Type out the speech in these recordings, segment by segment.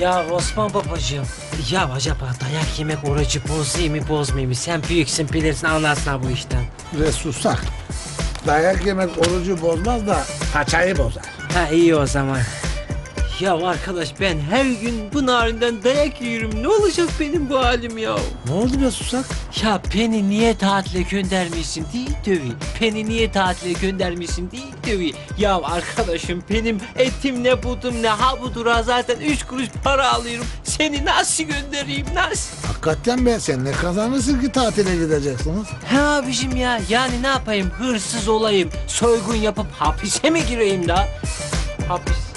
Ya Osman babacığım. Ya acaba dayak yemek orucu bozayım mı bozmayayım mı? Sen büyüksün bilirsin anlarsın bu işten. Ve susak. Dayak yemek orucu bozmaz da paçayı bozar. Ha iyi o zaman. Ya arkadaş ben her gün bu narinden dayak yiyorum. Ne olacak benim bu halim ya? Ne oldu be susak? Ya beni niye tatile göndermişsin değil dövi. Beni niye tatile göndermişsin değil dövi. Ya arkadaşım benim etim ne budum ne ha budur ha zaten üç kuruş para alıyorum. Seni nasıl göndereyim nasıl? Hakikaten be sen ne kazanırsın ki tatile gideceksiniz? Ha abicim ya yani ne yapayım hırsız olayım soygun yapıp hapise mi gireyim da? Hapis.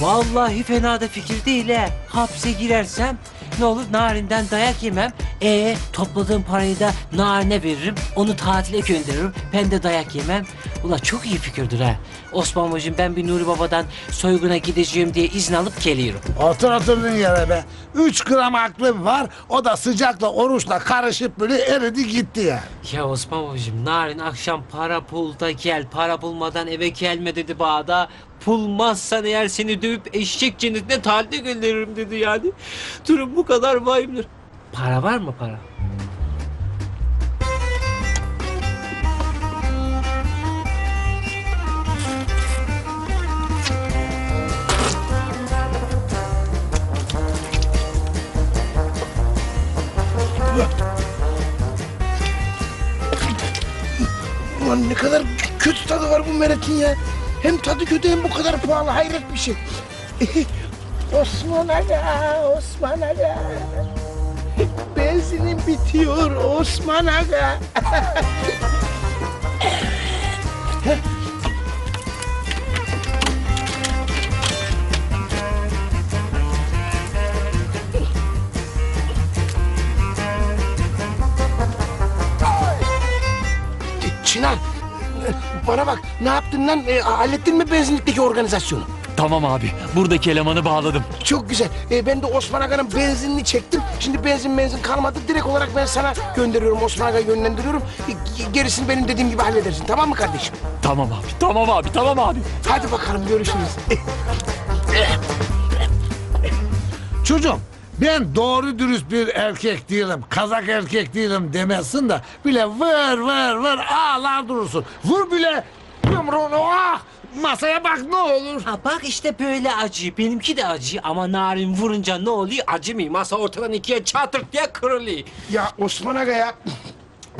Vallahi fena da fikir değil he. Hapse girersem ne olur narinden dayak yemem. E topladığım parayı da narine veririm. Onu tatile gönderirim. Ben de dayak yemem. Ula çok iyi fikirdir ha. Osman Hocam ben bir Nuri Baba'dan soyguna gideceğim diye izin alıp geliyorum. Otur oturduğun yere be. Üç gram aklım var. O da sıcakla oruçla karışıp böyle eridi gitti ya. Ya Osman babacığım narin akşam para pul da gel para bulmadan eve gelme dedi bağda. Pulmazsan eğer seni dövüp eşek cennetine talde gönderirim dedi yani. Durum bu kadar vahimdir. Para var mı para? Ulan ne kadar kötü tadı var bu meretin ya. Hem tadı kötü hem bu kadar pahalı hayret bir şey. Osman Aga, Osman Aga. Benzinim bitiyor Osman Aga. Çınar, bana bak ne yaptın lan? E, hallettin mi benzinlikteki organizasyonu? Tamam abi. Buradaki elemanı bağladım. Çok güzel. E, ben de Osman Aga'nın benzinini çektim. Şimdi benzin benzin kalmadı. Direkt olarak ben sana gönderiyorum. Osman Aga'ya yönlendiriyorum. E, ge- gerisini benim dediğim gibi halledersin. Tamam mı kardeşim? Tamam abi. Tamam abi. Tamam abi. Hadi bakalım görüşürüz. Çocuğum ben doğru dürüst bir erkek değilim, kazak erkek değilim demezsin de bile vır vır vır ağlar durursun. Vur bile yumruğunu ah masaya bak ne olur. Ha bak işte böyle acı. Benimki de acı ama narin vurunca ne oluyor? Acımıyor. Masa ortadan ikiye çatırt diye kırılıyor. ya Osman Aga ya.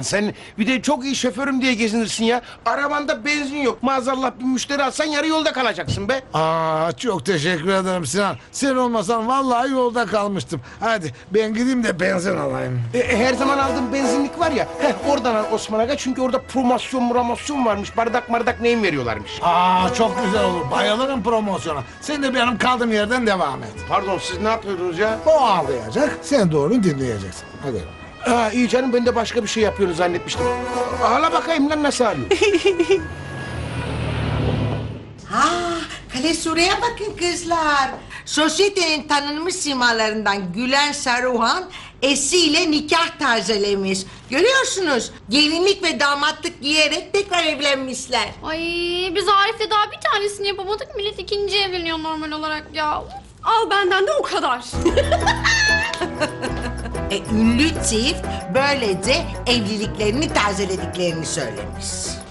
Sen bir de çok iyi şoförüm diye gezinirsin ya. Arabanda benzin yok. Maazallah bir müşteri alsan yarı yolda kalacaksın be. Aa çok teşekkür ederim Sinan. Sen olmasan vallahi yolda kalmıştım. Hadi ben gideyim de benzin alayım. E, her zaman aldığım benzinlik var ya. Heh, oradan al Osman Aga. Çünkü orada promosyon promosyon varmış. Bardak bardak neyin veriyorlarmış. Aa çok güzel olur. Bayılırım promosyona. Sen de benim kaldığım yerden devam et. Pardon siz ne yapıyordunuz ya? O ağlayacak, sen onu dinleyeceksin. Hadi. Ha iyi canım ben de başka bir şey yapıyorsunuz zannetmiştim. Ağla bakayım lan nasıl ağlıyor? Ha, Kale Sure'ye bakın kızlar. Sosyetenin tanınmış simalarından Gülen Saruhan eşiyle nikah tazelemiş. Görüyorsunuz gelinlik ve damatlık giyerek tekrar evlenmişler. Ay biz Arif'le daha bir tanesini yapamadık. Millet ikinci evleniyor normal olarak ya. Al benden de o kadar. E, ünlü çift böylece evliliklerini tazelediklerini söylemiş.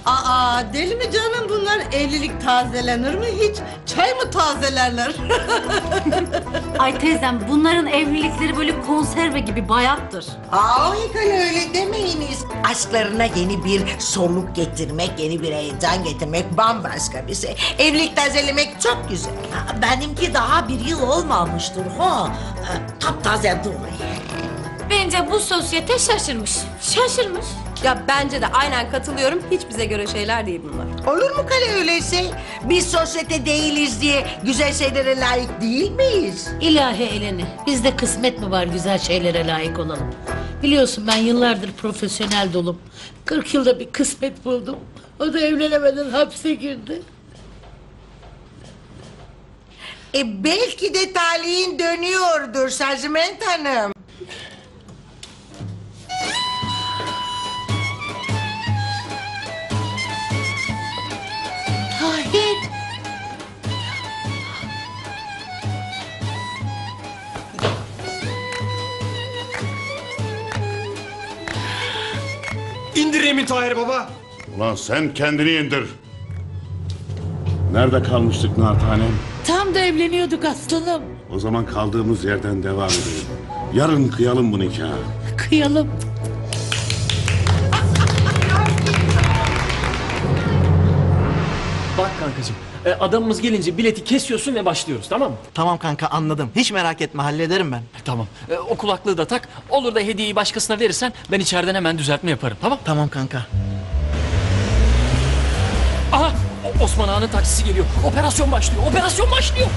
Aa deli mi canım bunlar evlilik tazelenir mi hiç? Çay mı tazelerler? Ay teyzem bunların evlilikleri böyle konserve gibi bayattır. Ay Kale öyle demeyiniz. Aşklarına yeni bir soluk getirmek, yeni bir heyecan getirmek bambaşka bir şey. Evlilik tazelemek çok güzel. Benimki daha bir yıl olmamıştır ha. Taptaze duruyor. Bence bu sosyete şaşırmış. Şaşırmış. Ya bence de aynen katılıyorum. Hiç bize göre şeyler değil bunlar. Olur mu Kale öyle şey? Biz sosyete değiliz diye güzel şeylere layık değil miyiz? İlahi eleni. Bizde kısmet mi var güzel şeylere layık olalım. Biliyorsun ben yıllardır profesyonel dolum. 40 yılda bir kısmet buldum. O da evlenemeden hapse girdi. E belki de talihin dönüyordur Saziment Hanım. Emin Tahir baba. Ulan sen kendini indir. Nerede kalmıştık Nartanem? Tam da evleniyorduk aslanım. O zaman kaldığımız yerden devam edelim. Yarın kıyalım bu nikahı. Kıyalım. Bak kankacığım. E, adamımız gelince bileti kesiyorsun ve başlıyoruz tamam mı? Tamam kanka anladım. Hiç merak etme hallederim ben. Tamam. E, o kulaklığı da tak. Olur da hediyeyi başkasına verirsen ben içeriden hemen düzeltme yaparım tamam? Tamam kanka. Aha! O- Osman Ağa'nın taksisi geliyor. Operasyon başlıyor. Operasyon başlıyor.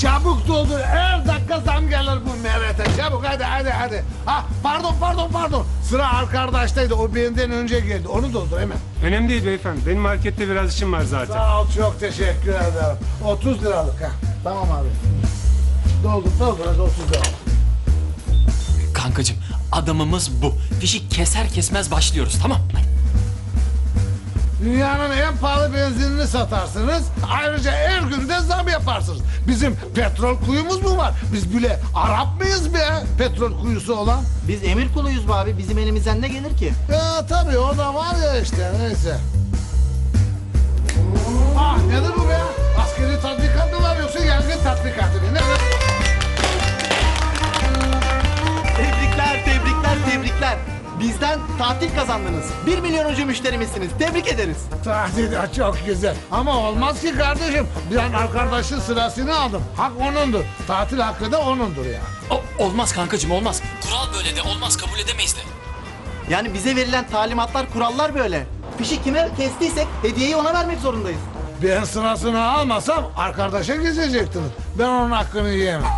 Çabuk doldur. Her dakika zam gelir bu merete. Çabuk hadi hadi hadi. Ha pardon pardon pardon. Sıra arkadaştaydı. O benden önce geldi. Onu doldur hemen. Önemli değil beyefendi. Benim markette biraz işim var zaten. Sağ ol çok teşekkür ederim. 30 liralık ha. Tamam abi. Doldur doldur hadi 30 lira. Kankacığım adamımız bu. Fişi keser kesmez başlıyoruz tamam Dünyanın en pahalı benzinini satarsınız. Ayrıca her gün de zam yaparsınız. Bizim petrol kuyumuz mu var? Biz bile Arap mıyız be? Petrol kuyusu olan. Biz emir kuluyuz be abi. Bizim elimizden ne gelir ki? Ya tabii o da var ya işte neyse. Ah nedir bu be? Askeri tatbikat mı var yoksa yangın tatbikatı mı? Ne? Tebrikler, tebrikler, tebrikler. Bizden tatil kazandınız. 1 milyonuncu müşterimizsiniz. Tebrik ederiz. Tatil de çok güzel. Ama olmaz ki kardeşim. Ben arkadaşın sırasını aldım. Hak onundur. Tatil hakkı da onundur ya. O- olmaz kankacığım olmaz. Kural böyle de olmaz kabul edemeyiz de. Yani bize verilen talimatlar, kurallar böyle. Fişi kime kestiysek hediyeyi ona vermek zorundayız. Ben sırasını almasam arkadaşa gezecektiniz. Ben onun hakkını yiyemem.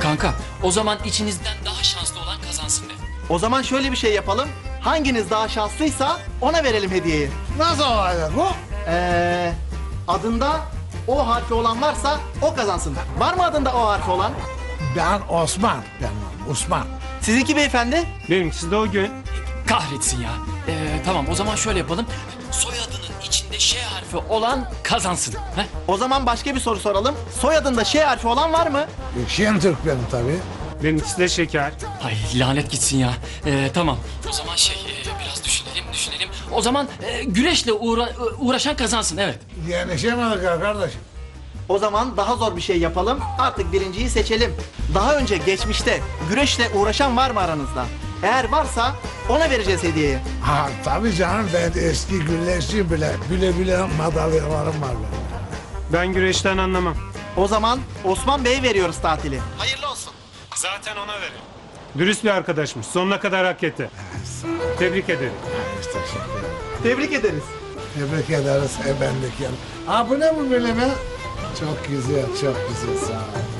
Kanka o zaman içinizden daha şanslı olan kazansın de. O zaman şöyle bir şey yapalım. Hanginiz daha şanslıysa ona verelim hediyeyi. Nasıl olacak bu? Ee, adında O harfi olan varsa o kazansın. Var mı adında O harfi olan? Ben Osman. Ben Osman. Sizinki beyefendi? Benimkisi de o gün. Kahretsin ya. Ee, tamam o zaman şöyle yapalım. Soyadının içinde Ş harfi olan kazansın. Heh? O zaman başka bir soru soralım. Soyadında Ş harfi olan var mı? Şentürk benim tabii. Benimkisi de şeker. Ay lanet gitsin ya. Ee, tamam o zaman şey e, biraz düşünelim düşünelim. O zaman e, güreşle uğra- uğraşan kazansın evet. Yenişemedik ha kardeşim. O zaman daha zor bir şey yapalım. Artık birinciyi seçelim. Daha önce geçmişte güreşle uğraşan var mı aranızda? Eğer varsa ona vereceğiz hediyeyi. Ha tabii canım ben eski güreşçiyim bile. Bile bile madalyalarım var benim. Ben güreşten anlamam. O zaman Osman Bey'e veriyoruz tatili. Hayırlı olsun. Zaten ona verin. Dürüst bir arkadaşmış. Sonuna kadar hak etti. Tebrik ederim. Teşekkür ederim. Tebrik ederiz. Tebrik ederiz efendik ya. Ha bu ne bu böyle be? Çok güzel, çok güzel sağ ol.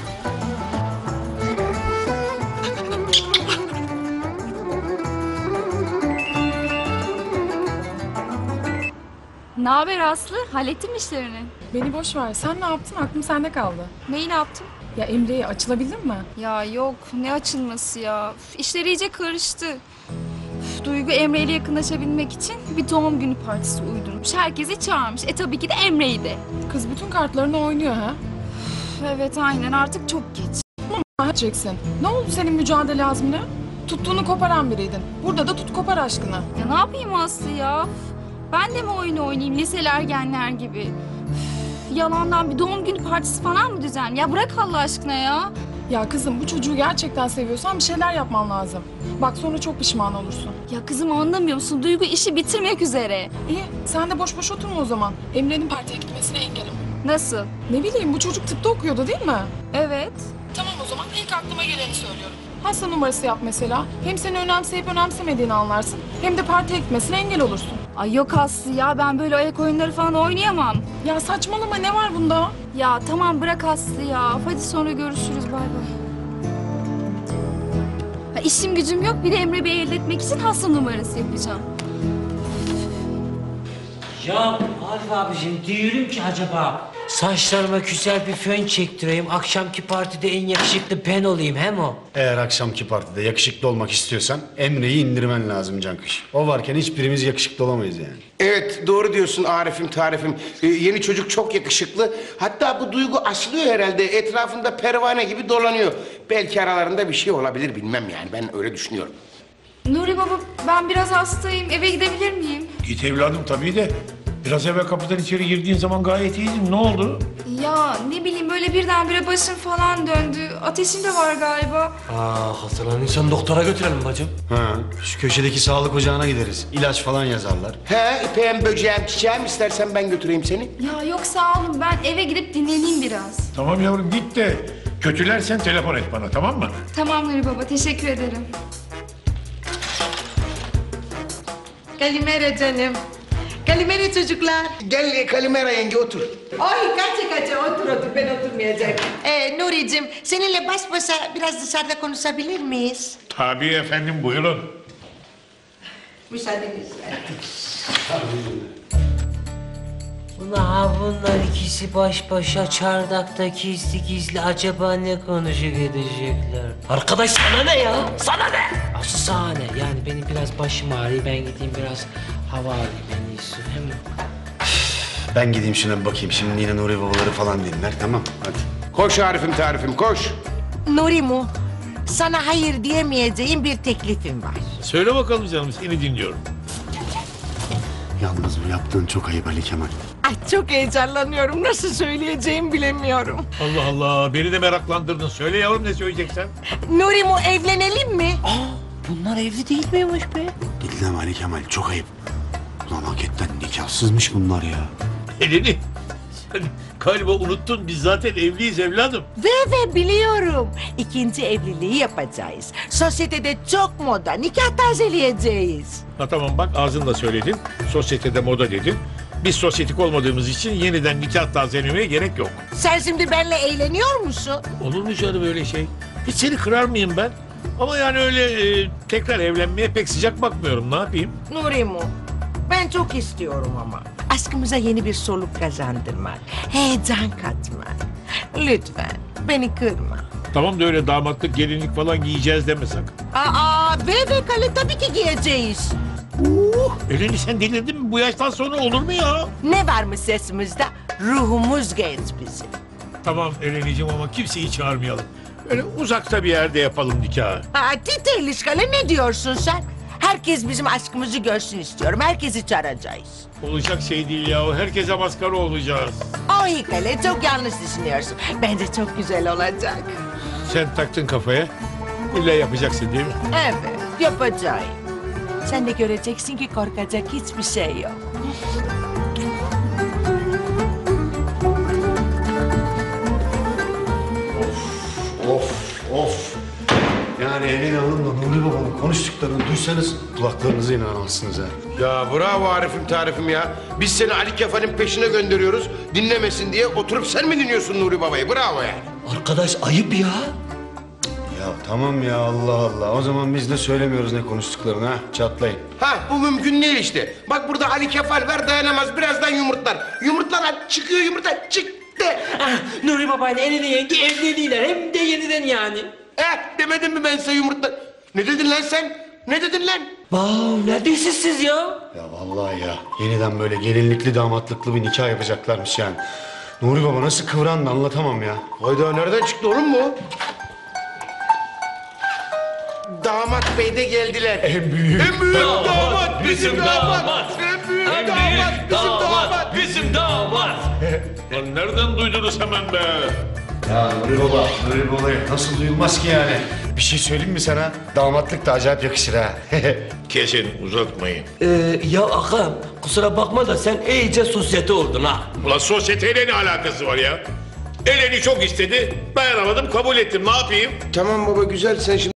Ne haber Aslı? Hallettin mi işlerini? Beni boş ver. Sen ne yaptın? Aklım sende kaldı. Neyi ne yaptın? Ya Emre'ye açılabildin mi? Ya yok ne açılması ya. Üf, işler iyice karıştı. Üf, Duygu Emre ile yakınlaşabilmek için bir doğum günü partisi uydurmuş. Herkesi çağırmış. E tabii ki de Emre'yi de. Kız bütün kartlarını oynuyor ha. Üf, Evet aynen artık çok geç. Ama Jackson. Ne oldu senin mücadele azmine? Tuttuğunu koparan biriydin. Burada da tut kopar aşkına. Ya ne yapayım Aslı ya? Üf, Ben de mi oyun oynayayım liseli ergenler gibi? Üf, Yalandan bir doğum günü partisi falan mı düzenleyeyim? Ya bırak Allah aşkına ya. Ya kızım bu çocuğu gerçekten seviyorsan bir şeyler yapman lazım. Bak sonra çok pişman olursun. Ya kızım anlamıyor musun? Duygu işi bitirmek üzere. İyi sen de boş boş oturma o zaman. Emre'nin partiye gitmesine engelim. Nasıl? Ne bileyim bu çocuk tıpta okuyordu değil mi? Evet. Tamam o zaman ilk aklıma geleni söylüyorum. Hasta numarası yap mesela. Hem seni önemseyip önemsemediğini anlarsın. Hem de partiye gitmesine engel olursun. Ay yok Aslı ya ben böyle ayak oyunları falan oynayamam. Ya saçmalama ne var bunda? Ya tamam bırak Aslı ya. Hadi sonra görüşürüz bay bay. Ha, işim gücüm yok bir de Emre Bey'i elde etmek için hasta numarası yapacağım. Ya Arif abicim diyorum ki acaba Saçlarıma güzel bir fön çektireyim. Akşamki partide en yakışıklı ben olayım hem o. Eğer akşamki partide yakışıklı olmak istiyorsan Emre'yi indirmen lazım Cankış. O varken hiçbirimiz yakışıklı olamayız yani. Evet doğru diyorsun Arif'im tarifim. Ee, yeni çocuk çok yakışıklı. Hatta bu duygu aşılıyor herhalde. Etrafında pervane gibi dolanıyor. Belki aralarında bir şey olabilir bilmem yani. Ben öyle düşünüyorum. Nuri baba ben biraz hastayım. Eve gidebilir miyim? Git evladım tabii de. Biraz evvel kapıdan içeri girdiğin zaman gayet iyiydin. Ne oldu? Ya ne bileyim böyle birdenbire başım falan döndü. Ateşim de var galiba. Aa hastalandıysan doktora götürelim bacım. Ha, şu köşedeki sağlık ocağına gideriz. İlaç falan yazarlar. He ipeğim böceğim çiçeğim istersen ben götüreyim seni. Ya yok sağ olun ben eve gidip dinleneyim biraz. Tamam yavrum git de kötülersen telefon et bana tamam mı? Tamam Nuri baba teşekkür ederim. Kalimera canım. Kalimera çocuklar. Gel Kalimera yenge otur. Ay kaçı kaçı otur otur ben oturmayacağım. Ee, Nuri'cim seninle baş başa biraz dışarıda konuşabilir miyiz? Tabii efendim buyurun. Müsaadenizle. Ulan bunlar ikisi baş başa çardakta gizli gizli acaba ne konuşup edecekler? Arkadaş sana ne ya? Sana ne? Asıl sana ne? Yani benim biraz başım ağrıyor ben gideyim biraz hava alayım en iyisi. Hem Ben gideyim şuna bir bakayım. Şimdi yine Nuri babaları falan dinler. Tamam hadi. Koş Arif'im tarifim koş. Nurimu sana hayır diyemeyeceğim bir teklifim var. Söyle bakalım canım seni dinliyorum. Yalnız bu yaptığın çok ayıp Ali Kemal. Ay çok heyecanlanıyorum nasıl söyleyeceğimi bilemiyorum. Allah Allah beni de meraklandırdın. Söyle yavrum ne söyleyeceksen. Nurimu evlenelim mi? bunlar evli değil miymiş be? Değil deme Ali Kemal çok ayıp. Ulan hakikaten nikahsızmış bunlar ya. Elini. Sen galiba unuttun biz zaten evliyiz evladım. Ve ve biliyorum. İkinci evliliği yapacağız. Sosyetede çok moda nikah tazeleyeceğiz. Ha tamam bak ağzınla söyledin. Sosyetede moda dedin. Biz sosyetik olmadığımız için yeniden nikah tazelemeye gerek yok. Sen şimdi benimle eğleniyor musun? Olur mu canım öyle şey? Hiç seni kırar mıyım ben? Ama yani öyle e, tekrar evlenmeye pek sıcak bakmıyorum. Ne yapayım? Nurimu ben çok istiyorum ama. Aşkımıza yeni bir soluk kazandırmak. Heyecan katmak. Lütfen beni kırma. Tamam da öyle damatlık, gelinlik falan giyeceğiz deme sakın. Aa bebe kale tabii ki giyeceğiz. Elini sen delirdin mi? Bu yaştan sonra olur mu ya? Ne var mı sesimizde? Ruhumuz genç bizim. Tamam Ereniciğim ama kimseyi çağırmayalım. Öyle uzakta bir yerde yapalım nikahı. Aa Tite ilişkale ne diyorsun sen? Herkes bizim aşkımızı görsün istiyorum. Herkesi çağıracağız. Olacak şey değil ya. Herkese maskara olacağız. Ay kale çok yanlış düşünüyorsun. Bence çok güzel olacak. Sen taktın kafaya. İlla yapacaksın değil mi? Evet yapacağım. Sen de göreceksin ki korkacak hiçbir şey yok. Of of. Yani Evin Hanım'la Nuri babanın konuştuklarını duysanız kulaklarınıza inanamazsınız ha. Ya bravo Arif'im tarifim ya. Biz seni Ali Kefal'in peşine gönderiyoruz. Dinlemesin diye oturup sen mi dinliyorsun Nuri Baba'yı? Bravo ya. Arkadaş ayıp ya. Tamam ya Allah Allah. O zaman biz de söylemiyoruz ne konuştuklarını ha. Çatlayın. Ha bu mümkün değil işte. Bak burada Ali Kefal var dayanamaz. Birazdan yumurtlar. Yumurtlar ha, çıkıyor yumurta çıktı. Ah, Nuri babayla Elini yenge evleniyorlar hem de yeniden yani. Eh demedim mi ben size yumurtlar? Ne dedin lan sen? Ne dedin lan? Vav ne diyorsunuz siz ya? Ya vallahi ya. Yeniden böyle gelinlikli damatlıklı bir nikah yapacaklarmış yani. Nuri baba nasıl kıvrandı anlatamam ya. Hayda nereden çıktı oğlum bu? Damat bey de geldiler. En büyük, En büyük damat, bizim damat. En büyük damat bizim damat. bizim damat. Lan nereden duydunuz hemen be? Ya Nuri baba, Nuri babayı nasıl duyulmaz ki yani? Bir şey söyleyeyim mi sana? Damatlık da acayip yakışır ha. Kesin uzatmayın. Ee, ya ağam kusura bakma da sen iyice sosyete oldun ha. Ulan sosyeteyle ne alakası var ya? Eleni çok istedi. Dayanamadım kabul ettim. Ne yapayım? Tamam baba güzel sen şimdi